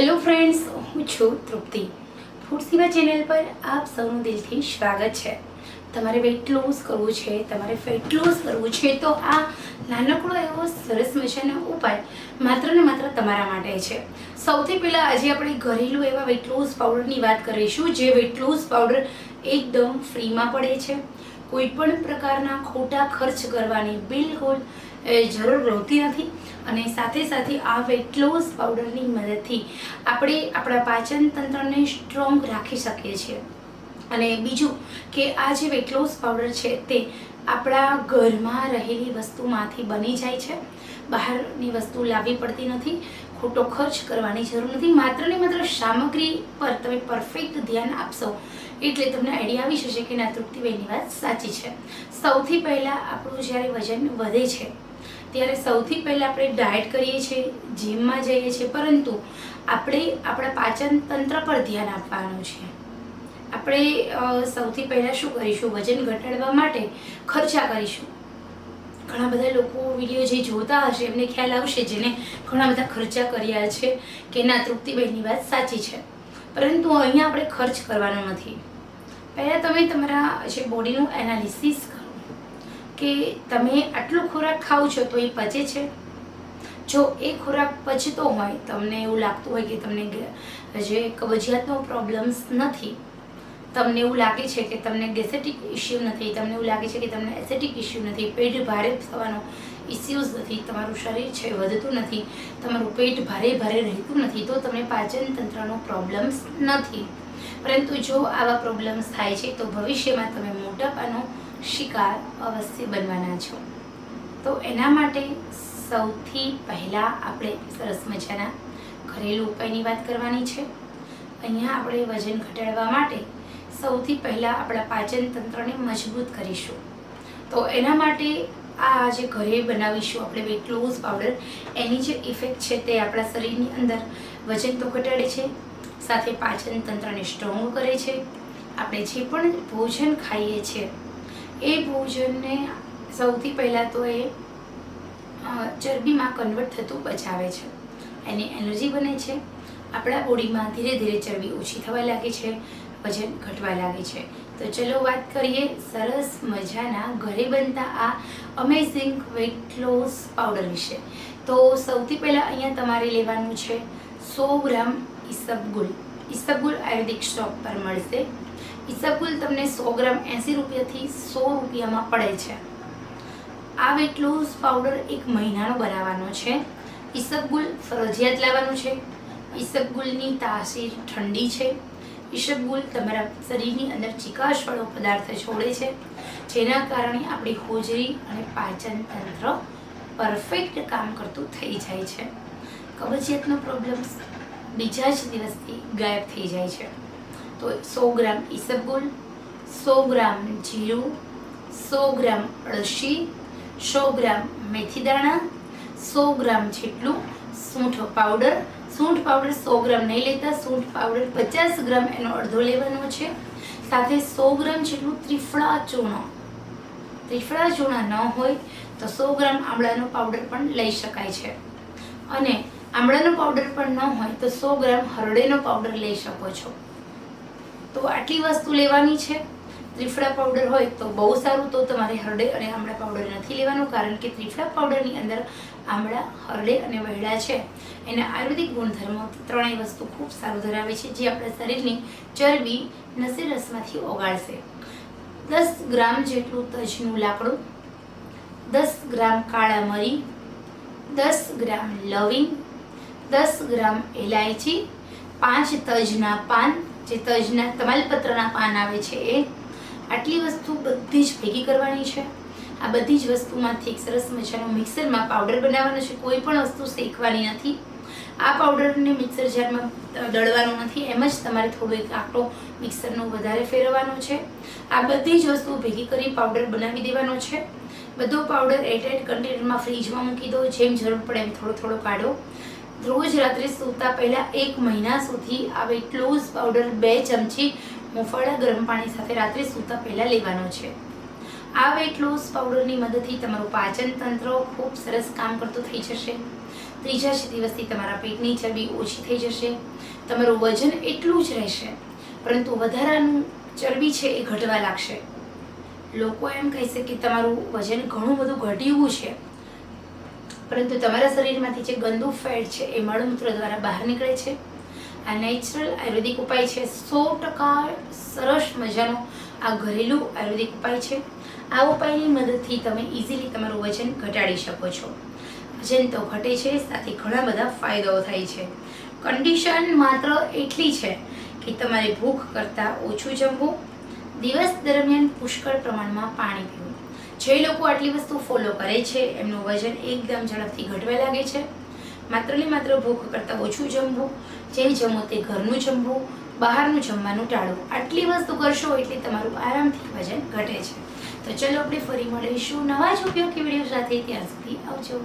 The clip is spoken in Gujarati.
હેલો ફ્રેન્ડ્સ હું છું તૃપ્તિ. ફૂડ સેવા ચેનલ પર આપ સૌનું દિલથી સ્વાગત છે. તમારે વેટ લોસ કરવું છે, તમારે ફેટ લોસ કરવું છે, તો આ નાનકડો એવો સરસ મજાનો ઉપાય માત્ર ને માત્ર તમારા માટે છે. સૌથી પહેલાં આજે આપણે ઘરેલું એવા વેટ લોસ પાવડરની વાત કરીશું, જે વેટ લોસ પાવડર એકદમ ફ્રીમાં પડે છે. કોઈ પણ પ્રકારના ખોટા ખર્ચ કરવાની બિલકુલ એ જરૂર રહેતી નથી અને સાથે સાથે આ વેટ લોસ પાવડરની મદદથી આપણે આપણા પાચન તંત્રને સ્ટ્રોંગ રાખી શકીએ છીએ. અને બીજું કે આ જે વેટ લોસ પાવડર છે તે આપણા ઘરમાં રહેલી વસ્તુમાંથી બની જાય છે. બહારની વસ્તુ લાવવી પડતી નથી, ખોટો ખર્ચ કરવાની જરૂર નથી. માત્ર ને માત્ર સામગ્રી પર તમે પરફેક્ટ ધ્યાન આપશો એટલે તમને આઈડિયા આવી જશે કે ના તૃપ્તિબેનની વાત સાચી છે. સૌથી પહેલાં આપણું જ્યારે વજન વધે છે ત્યારે સૌથી પહેલાં આપણે ડાયટ કરીએ છીએ જીમમાં જઈએ છીએ, પરંતુ આપણે આપણા પાચન તંત્ર પર ધ્યાન આપવાનું છે. આપણે સૌથી પહેલાં શું કરીશું? વજન ઘટાડવા માટે ખર્ચા કરીશું. ઘણા બધા લોકો વીડિયો જે જોતા હશે, એમને ખ્યાલ આવશે જેને ઘણા બધા ખર્ચા કર્યા છે કે ના, તૃપ્તિબેનની વાત સાચી છે. પરંતુ અહીંયા આપણે ખર્ચ કરવાનો નથી. પહેલાં તમે તમારા જે બોડીનું એનાલિસિસ કરો કે તમે આટલો ખોરાક ખાઓ છો તો એ પચે છે? જો એ ખોરાક પચતો હોય, તમને એવું લાગતું હોય કે તમને જે કબજિયાતનો પ્રોબ્લેમ્સ નથી, તમને એવું લાગે છે કે તમને ગેસેટિક ઇસ્યુ નથી, તમને એવું લાગે છે કે તમને એસેટિક ઇસ્યુ નથી, પેટ ભારે થવાનો ઇસ્યુઝ નથી, તમારું શરીર છે વધતું નથી, તમારું પેટ ભારે ભારે રહેતું નથી, તો તમને પાચન તંત્રનો પ્રોબ્લેમ્સ નથી. પરંતુ જો આવા પ્રોબ્લેમ્સ થાય છે, તો ભવિષ્યમાં તમે મોટાપાનો શિકાર અવશ્ય બનવાના છો. તો એના માટે સૌથી પહેલાં આપણે સરસ મજાના ઘરેલું ઉપાયની વાત કરવાની છે. અહીંયા આપણે વજન ઘટાડવા માટે સૌથી પહેલાં આપણા પાચન તંત્રને મજબૂત કરીશું. તો એના માટે આ જે ઘરે બનાવીશું આપણે વેટ લોસ પાવડર, એની જે ઇફેક્ટ છે તે આપણા શરીરની અંદર વજન તો ઘટાડે છે, સાથે પાચન તંત્રને સ્ટ્રોંગ કરે છે. આપણે જે પણ ભોજન ખાઈએ છીએ એ ભોજનને સૌથી પહેલાં તો એ ચરબીમાં કન્વર્ટ થતું બચાવે છે. એની એનર્જી બને છે. આપણા બોડીમાં ધીરે ધીરે ચરબી ઓછી થવા લાગે છે, વજન ઘટવા લાગે છે. તો ચલો વાત કરીએ સરસ મજાના ઘરે બનતા આ અમેઝિંગ વેટ લોસ પાવડર વિશે. તો સૌથી પહેલાં અહીંયા તમારે લેવાનું છે સો ગ્રામ ઈસબગુલ. ઈસબગુલ આયુર્વેદિક સ્ટોક પર મળશે. ઈસબગુલ તમને સો ગ્રામ એંસી રૂપિયાથી સો રૂપિયામાં પડે છે. આ વેટ પાવડર એક મહિનાનો બનાવવાનો છે. ઈસબગુલ ફરજિયાત લાવવાનું છે. ઈસબગુલની તાસીર ઠંડી છે. ઈસબગુલ તમારા શરીરની અંદર ચિકાશવાળો પદાર્થ છોડે છે, જેના કારણે આપણી હોજરી અને પાચન તંત્ર પરફેક્ટ કામ કરતું થઈ જાય છે. કબજિયાતનો પ્રોબ્લેમ્સ બીજા જ દિવસથી ગાયબ થઈ જાય છે. તો સો ગ્રામ ઈસબગુલ, સો ગ્રામ જીરું, સો ગ્રામ અળસી, સો ગ્રામ મેથી દાણા, સો ગ્રામ જેટલું સૂંઠ પાવડર. સૂંઠ પાવડર સો ગ્રામ નહીં લેતા, સૂંઠ પાવડર પચાસ ગ્રામ એનો અડધો લેવાનો છે. સાથે સો ગ્રામ જેટલું ત્રિફળા ચૂર્ણ. ત્રિફળા ચૂર્ણ ન હોય તો સો ગ્રામ આમળાનો પાવડર પણ લઈ શકાય છે. અને આમળાનો પાવડર પણ ન હોય તો સો ગ્રામ હરડેનો પાવડર લઈ શકો છો. તો આટલી વસ્તુ લેવાની છે? ત્રિફળા પાવડર હોય તો બહુ સારું, તો તમારે હરડે અને આમળા પાવડર નથી લેવાનું, કારણ કે ત્રિફળા પાવડરની અંદર આમળા, હરડે અને વહેડા છે. એના આયુર્વેદિક ગુણધર્મો ત્રણેય વસ્તુ ખૂબ સારું ધરાવે છે, જે આપણા શરીરની ચરબી નસી રસમાંથી ઓગાળશે. દસ ગ્રામ જેટલું તજનું લાકડું, દસ ગ્રામ કાળા મરી, દસ ગ્રામ લવિંગ, દસ ગ્રામ એલાયચી પાંચ તજના પાન જે તજના તમાલપત્રના પાન આવે છે એ આટલી વસ્તુ બધી જ ભેગી કરવાની છે. આ બધી જ વસ્તુમાંથી એક સરસ મજાનો મિક્સરમાં પાવડર બનાવવાનો છે. કોઈ પણ વસ્તુ શેકવાની નથી. આ પાવડરને મિક્સર જારમાં દળવાનો નથી. એમ જ તમારે થોડો એક આટો મિક્સરનો વધારે ફેરવવાનો છે. આ બધી જ વસ્તુ ભેગી કરી પાવડર બનાવી દેવાનો છે. બધો પાવડર એરટાઇટ કન્ટેનરમાં ફ્રીજમાં મૂકી દો. જેમ જરૂર પડે એમ થોડો થોડો કાઢો. રોજ રાત્રે સૂતા પહેલાં એક મહિના સુધી આ વેટ લોસ પાવડર બે ચમચી હુંફાળા ગરમ પાણી સાથે રાત્રે સૂતા પહેલાં લેવાનો છે. આ વેટ લોસ પાવડરની મદદથી તમારું પાચન તંત્ર ખૂબ સરસ કામ કરતું થઈ જશે. ત્રીજા દિવસથી તમારા પેટની ચરબી ઓછી થઈ જશે. તમારું વજન એટલું જ રહેશે, પરંતુ વધારાનું ચરબી છે એ ઘટવા લાગશે. લોકો એમ કહેશે કે તમારું વજન ઘણું બધું ઘટ્યું છે. પરંતુ તમારા શરીરમાંથી જે ગંદુ ફેટ છે એ મળમૂત્ર દ્વારા બહાર નીકળે છે. આ નેચરલ આયુર્વેદિક ઉપાય છે. સો ટકા સરસ મજાનો આ ઘરેલું આયુર્વેદિક ઉપાય છે. આ ઉપાયની મદદથી તમે ઇઝીલી તમારું વજન ઘટાડી શકો છો. વજન તો ઘટે છે, સાથે ઘણા બધા ફાયદાઓ થાય છે. કન્ડિશન માત્ર એટલી છે કે તમારે ભૂખ કરતાં ઓછું જમવું, દિવસ દરમિયાન પુષ્કળ પ્રમાણમાં પાણી પીવું. જે લોકો આટલી વસ્તુ ફોલો કરે છે, એમનું વજન એકદમ ઝડપથી ઘટવા લાગે છે. માત્ર ને માત્ર ભૂખ કરતાં ઓછું જમવું, જે જમો તે ઘરનું જમવું, બહારનું જમવાનું ટાળવું. આટલી વસ્તુ કરશો એટલે તમારું આરામથી વજન ઘટે છે. તો ચલો આપણે ફરી મળીશું નવા જ ઉપયોગી વીડિયો સાથે. ત્યાં સુધી આવજો.